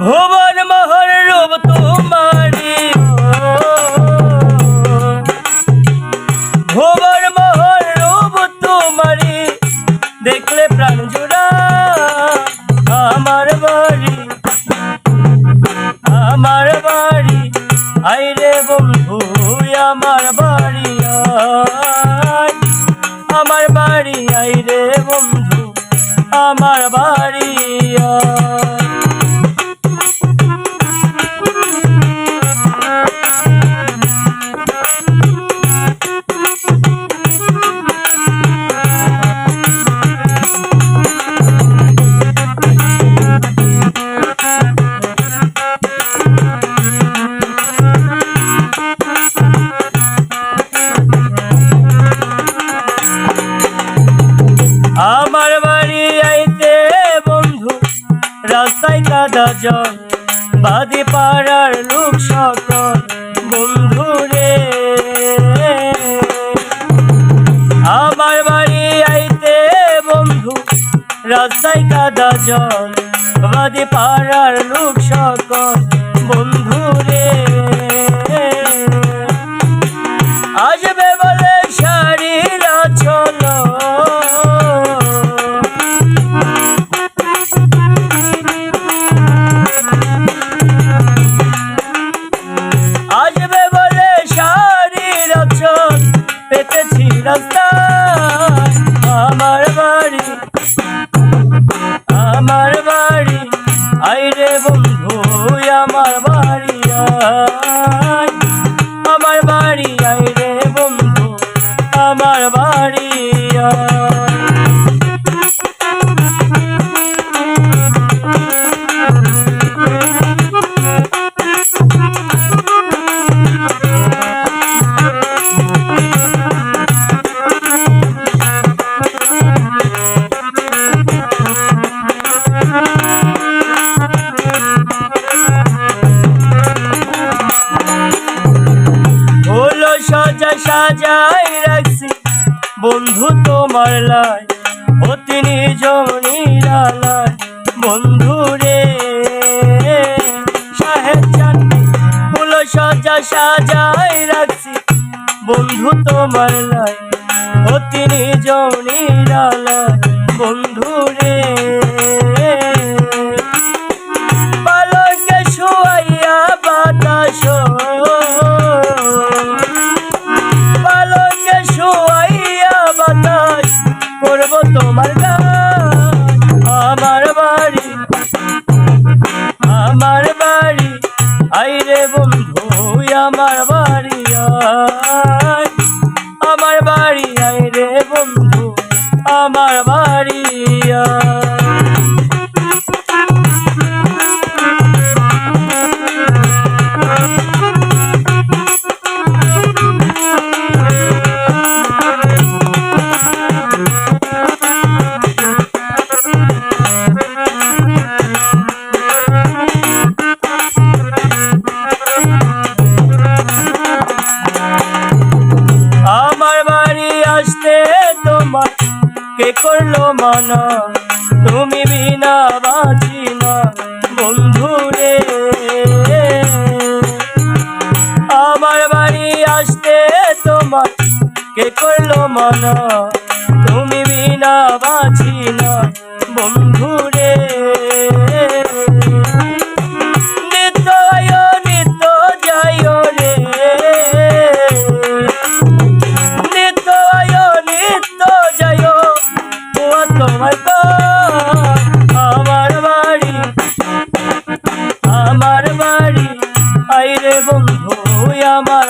ভুবন মোহর রূপ তোমারি ভুবন মোহর রূপ তোমারি দেখলে প্রাণ জোড়া আমার বাড়ি। আমার বাড়ি আইরে বন্ধু, আমার বাড়ি আমার বাড়ি আইরে বন্ধু, আমার বাড়ি। রাস্তায় বাদে পাড়ার লোক সকল বন্ধু রে আমার বাড়ি আইতে বন্ধু রাস্তায় কাদা জল বাদি পাড়ার লোক সকল বন্ধু। আমার বাড়ি আমার বাড়ি আইরে বন্ধু আমার বাড়ি তোমার লাই, অতি নিজ নিরালায়। বন্ধু রে সাহেব চাঁদনি হলো সাজা সাজাই রাখছি। বন্ধু তোমার লাই, অতি নিজ নিরালায়। আইরে বন্ধু আমার তুমি বিনা বাঁচি না বন্ধু রে আমার বাড়ি আসতে তোমার কে করল মানা? তুমি বিনা বাঁচি না বন্ধু আমার